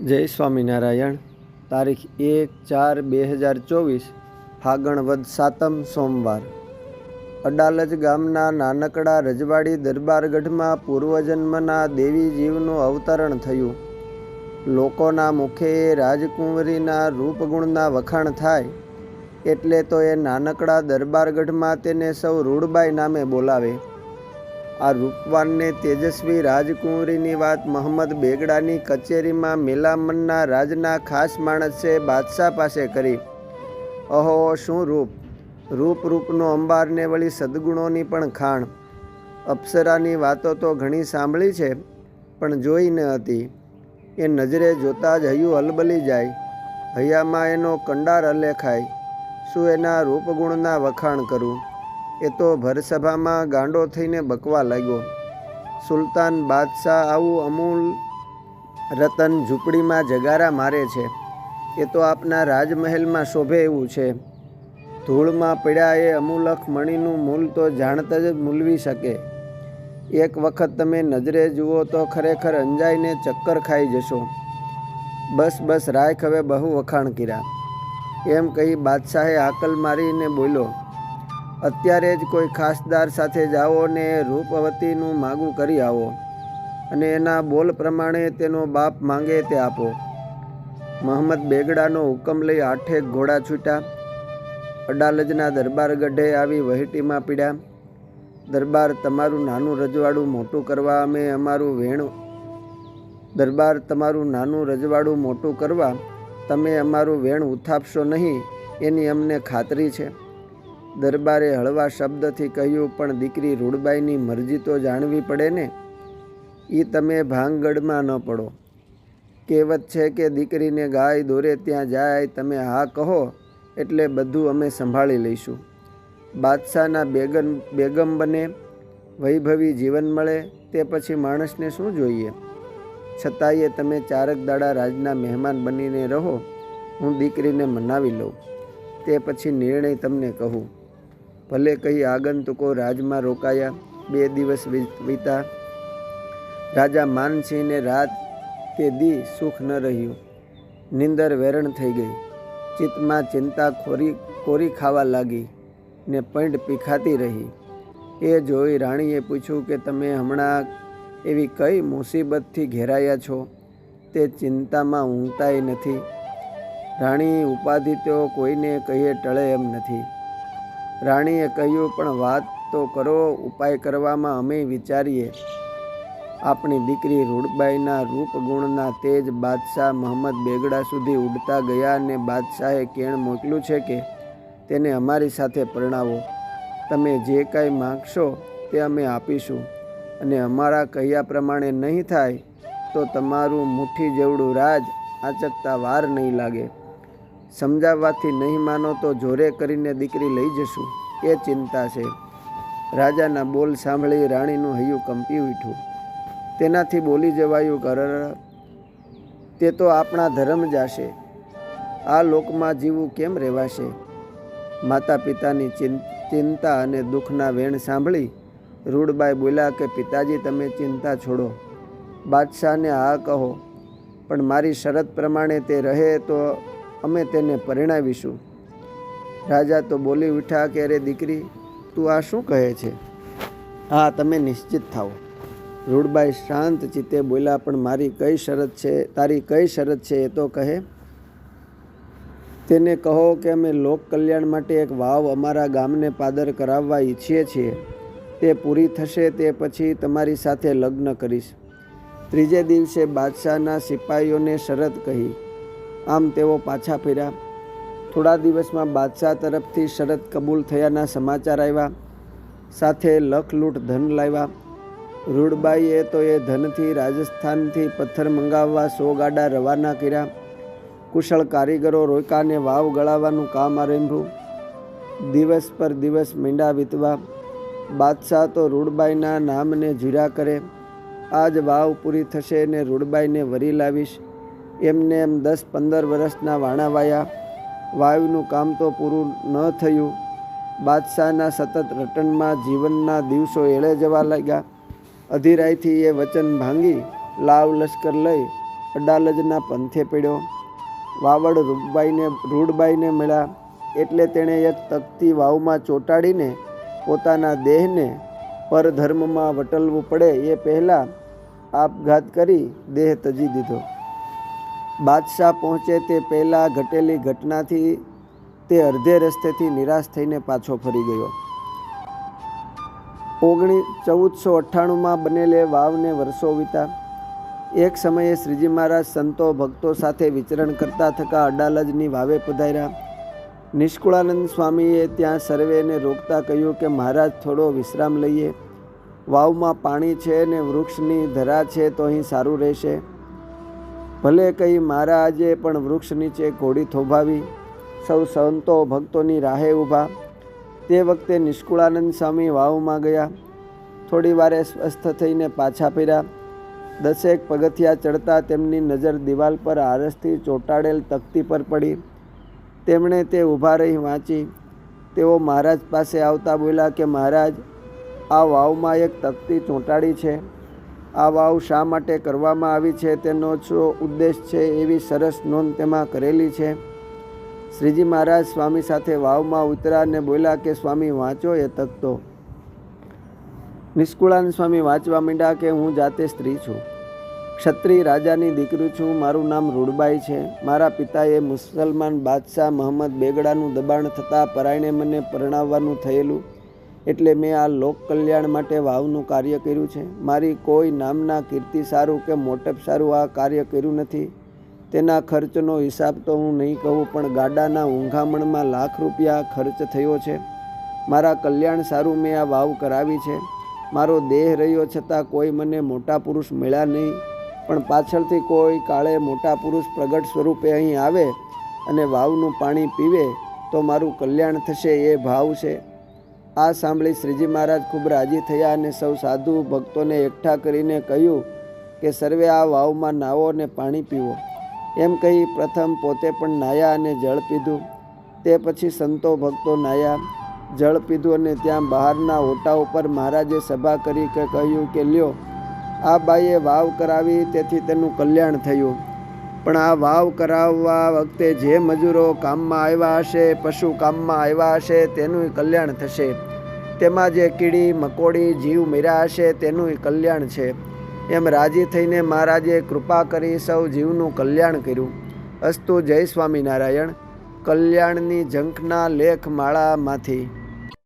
જય સ્વામિનારાયણ. તારીખ એક ચાર બે હજાર ચોવીસ ફાગણ વદ સાતમ સોમવાર. અડાલજ ગામના નાનકડા રજવાડી દરબારગઢમાં પૂર્વજન્મના દેવીજીવનું અવતરણ થયું. લોકોના મુખે રાજકુંવરીના રૂપગુણના વખાણ થાય, એટલે તો એ નાનકડા દરબારગઢમાં તેને સૌ રૂડબાઈ નામે બોલાવે. આ રૂપવાનને તેજસ્વી રાજકુંવરીની વાત મોહમ્મદ બેગડાની કચેરીમાં મેલામનના રાજના ખાસ માણસે બાદશાહ પાસે કરી. અહો, શું રૂપ? રૂપ રૂપનો અંબારને વળી સદગુણોની પણ ખાણ. અપ્સરાની વાતો તો ઘણી સાંભળી છે, પણ જોઈ ન હતી. એ નજરે જોતાં જ હૈયું હલબલી જાય. હૈયામાં એનો કંડાર અલેખાય શું એના રૂપગુણના વખાણ કરું? એ તો ભરસભામાં ગાંડો થઈને બકવા લાગ્યો. સુલતાન બાદશાહ આવું અમૂલ રતન ઝૂંપડીમાં જગારા મારે છે. એ તો આપના રાજમહેલમાં શોભે એવું છે. ધૂળમાં પડ્યા એ અમૂલક મણીનું મૂલ તો જાણત જ મૂલવી શકે. એક વખત તમે નજરે જુઓ તો ખરેખર અંજાઈને ચક્કર ખાઈ જશો. બસ બસ, રાખ હવે બહુ વખાણ કર્યા. એમ કહી બાદશાહે આકલ મારીને બોલ્યો અત્યારે જ કોઈ ખાસદાર સાથે જાઓ ને રૂપવતીનું માગું કરી આવો અને એના બોલ પ્રમાણે તેનો બાપ માંગે તે આપો. મહંમદ બેગડાનો હુકમ લઈ આઠેક ઘોડા છૂટ્યા. અડાલજના દરબાર ગઢે આવી વહીટીમાં પીડ્યા. દરબાર તમારું નાનું રજવાડું મોટું કરવા અમે અમારું વેણ દરબાર તમારું નાનું રજવાડું મોટું કરવા તમે અમારું વેણ ઉથાપશો નહીં એની અમને ખાતરી છે. દરબારે હળવા શબ્દથી કહ્યું, પણ દીકરી રૂડબાઈની મરજી તો જાણવી પડે ને? એ તમે ભાંગગઢમાં ન પડો. કહેવત છે કે દીકરીને ગાય દોરે ત્યાં જાય, તમે હા કહો, એટલે બધું અમે સંભાળી લઈશું. બાદશાહના બેગન બેગમ બને વૈભવી જીવન મળે, તે પછી માણસને શું જોઈએ? છતાંય તમે ચારક દાડા રાજના મહેમાન બનીને રહો, હું દીકરીને મનાવી લઉં. તે પછી નિર્ણય તમને કહું. ભલે કહી આગંતુકો રાજમાં રોકાયા, બે દિવસ વીતા. રાજા માનસિંહને રાત કે દી સુખ ન રહ્યું. નિંદર વેરણ થઈ ગઈ. ચિત્તમાં ચિંતા ખોરી, કોરી ખાવા લાગી ને પૈંટ પીખાતી રહી. એ જોઈ રાણીએ પૂછ્યું કે તમે હમણાં એવી કઈ મુસીબતથી ઘેરાયા છો? તે ચિંતામાં ઊંઘતાય નથી. રાણી ઉપાધિ તો કોઈને કહીએ ટળે એમ નથી. રાણીએ કહ્યું, પણ વાત તો કરો, ઉપાય કરવામાં અમે વિચારીએ. આપણી દીકરી રૂડબાઈના રૂપગુણના તેજ બાદશાહ મોહમ્મદ બેગડા સુધી ઉડતા ગયા અને બાદશાહે કેણ મોકલ્યું છે કે તેને અમારી સાથે પરણાવો. તમે જે કાંઈ માગશો તે અમે આપીશું અને અમારા કહ્યા પ્રમાણે નહીં થાય તો તમારું મુઠ્ઠી જેવડું રાજ આચકતા વાર નહીં લાગે. સમજાવવાથી નહીં માનો તો જોરે કરીને દીકરી લઈ જશું. એ ચિંતા છે. રાજાના બોલ સાંભળી રાણીનું હૈયું કંપી ઉઠ્યું. તેનાથી બોલી જવાયું કર તે તો આપણા ધર્મ જાશે આ લોકમાં જીવવું કેમ રહેવાશે? માતા પિતાની ચિંતા અને દુઃખના વેણ સાંભળી રૂડબાઈ બોલ્યા કે, પિતાજી, તમે ચિંતા છોડો. બાદશાહને હા કહો, પણ મારી શરત પ્રમાણે તે રહે તો અમે તેને પરિણાવીશું. રાજા તો બોલી ઉઠા કે, અરે દીકરી, તું આ શું કહે છે? હા, તમે નિશ્ચિત થાઓ. રૂડબાઈ શાંત ચિત્તે બોલ્યા, પણ મારી કઈ શરત છે? તારી કઈ શરત છે? એ તો કહે, તેને કહો કે અમે લોક કલ્યાણ માટે એક વાવ અમારા ગામને પાદર કરાવવા ઈચ્છીએ છીએ. તે પૂરી થશે તે પછી તમારી સાથે લગ્ન કરીશ. ત્રીજે દિવસે બાદશાહના સિપાહીઓને શરત કહી આમ તેઓ પાછા ફર્યા. થોડા દિવસમાં બાદશાહ તરફથી શરત કબૂલ થયાના સમાચાર આવ્યા. સાથે લખલૂટ ધન લાવ્યા. રૂડબાઈએ તો એ ધનથી રાજસ્થાનથી પથ્થર મંગાવવા સો ગાડા રવાના કર્યા. કુશળ કારીગરો રોકાને વાવ ગળાવવાનું કામ આરંભ્યું. દિવસ પર દિવસ મીંડા વીતવા. બાદશાહ તો રૂડબાઈના નામને જીરા કરે. આજ વાવ પૂરી થશે ને રૂડબાઈને વરી લાવીશ. એમને એમ દસ પંદર વર્ષના વાણા વાયા વાયુનું કામ તો પૂરું ન થયું. બાદશાહના સતત રટણમાં જીવનના દિવસો એળે જવા લાગ્યા. અધિરાયથી એ વચન ભાંગી લાવ લશ્કર લઈ અડાલજના પંથે પડ્યો. વાવડ રૂપબાઈને, રૂડબાઈને મળ્યા. એટલે તેણે એક તકતી વાવમાં ચોંટાડીને પોતાના દેહને પરધર્મમાં વટલવું પડે એ પહેલાં આપઘાત કરી દેહ તજી દીધો. બાદશાહ પહોંચે તે પહેલાં ઘટેલી ઘટનાથી તે અડધે રસ્તેથી નિરાશ થઈને પાછો ફરી ગયો. ઓગણી ચૌદસો અઠ્ઠાણુંમાં બનેલે વાવને વર્ષો વીતા. એક સમયે શ્રીજી મહારાજ સંતો ભક્તો સાથે વિચરણ કરતા થકા અડાલજની વાવે પધાર્યા. નિષ્કુળાનંદ સ્વામીએ ત્યાં સર્વેને રોકતા કહ્યું કે, મહારાજ, થોડો વિશ્રામ લઈએ. વાવમાં પાણી છે ને વૃક્ષની ધરા છે તો અહીં સારું રહેશે. ભલે કહી મહારાજે પણ વૃક્ષ નીચે ઘોડી થોભાવી, સૌ સંતો ભક્તોની રાહે ઊભા. તે વખતે નિષ્કુળાનંદ સ્વામી વાવમાં ગયા. થોડી વારે સ્વસ્થ થઈને પાછા ફર્યા. દસેક પગથિયા ચડતા તેમની નજર દિવાલ પર આરસથી ચોંટાડેલ તકતી પર પડી. તેમણે તે ઊભા રહી વાંચી. તેઓ મહારાજ પાસે આવતા બોલ્યા કે, મહારાજ, આ વાવમાં એક તકતી ચોંટાડી છે. આ વાવ શા માટે કરવામાં આવી છે તેનો શું ઉદ્દેશ છે એવી સરસ નોંધ તેમાં કરેલી છે. શ્રીજી મહારાજ સ્વામી સાથે વાવમાં ઉતર્યા અને બોલ્યા કે, સ્વામી, વાંચો એ તકતો નિષ્કુળાન સ્વામી વાંચવા માંડ્યા કે, હું જાતે સ્ત્રી છું. ક્ષત્રિય રાજાની દીકરી છું. મારું નામ રૂડબાઈ છે. મારા પિતાએ મુસલમાન બાદશાહ મહંમદ બેગડાનું દબાણ થતાં પરાયણે મને પરણાવવાનું થયેલું. એટલે મેં આ લોક કલ્યાણ માટે વાવનું કાર્ય કર્યું છે. મારી કોઈ નામના કીર્તિ સારું કે મોટપ સારું આ કાર્ય કર્યું નથી. તેના ખર્ચનો હિસાબ તો હું નહીં કહું, પણ ગાડાના ઊંઘામણમાં લાખ રૂપિયા ખર્ચ થયો છે. મારા કલ્યાણ સારું મેં આ વાવ કરાવી છે. મારો દેહ રહ્યો છતાં કોઈ મને મોટા પુરુષ મળ્યા નહીં. પણ પાછળથી કોઈ કાળે મોટા પુરુષ પ્રગટ સ્વરૂપે અહીં આવે અને વાવનું પાણી પીવે, તો મારું કલ્યાણ થશે એ ભાવ છે. આ સાંભળી શ્રીજી મહારાજ ખૂબ રાજી થયા અને સૌ સાધુ ભક્તોને એકઠા કરીને કહ્યું કે સર્વે આ વાવમાં નાહો અને પાણી પીવો. એમ કહી પ્રથમ પોતે પણ નાયા અને જળ પીધું. તે પછી સંતો ભક્તો નાયા જળ પીધું અને ત્યાં બહારના ઓટા ઉપર મહારાજે સભા કરી કે કહ્યું કે લ્યો, આ બાઈએ વાવ કરાવી તેથી તેનું કલ્યાણ થયું. પણ આ વાવ કરાવવા વખતે જે મજૂરો કામમાં આવ્યા હશે, પશુ કામમાં આવ્યા હશે, તેનું કલ્યાણ થશે. તેમાં જે કીડી, મકોડી, જીવ મર્યા હશે તેનું કલ્યાણ છે. એમ રાજી થઈને મહારાજે કૃપા કરી સૌ જીવનું કલ્યાણ કર્યું. અસ્તુ જય સ્વામિનારાયણ. કલ્યાણની ઝંખના લેખ માળામાંથી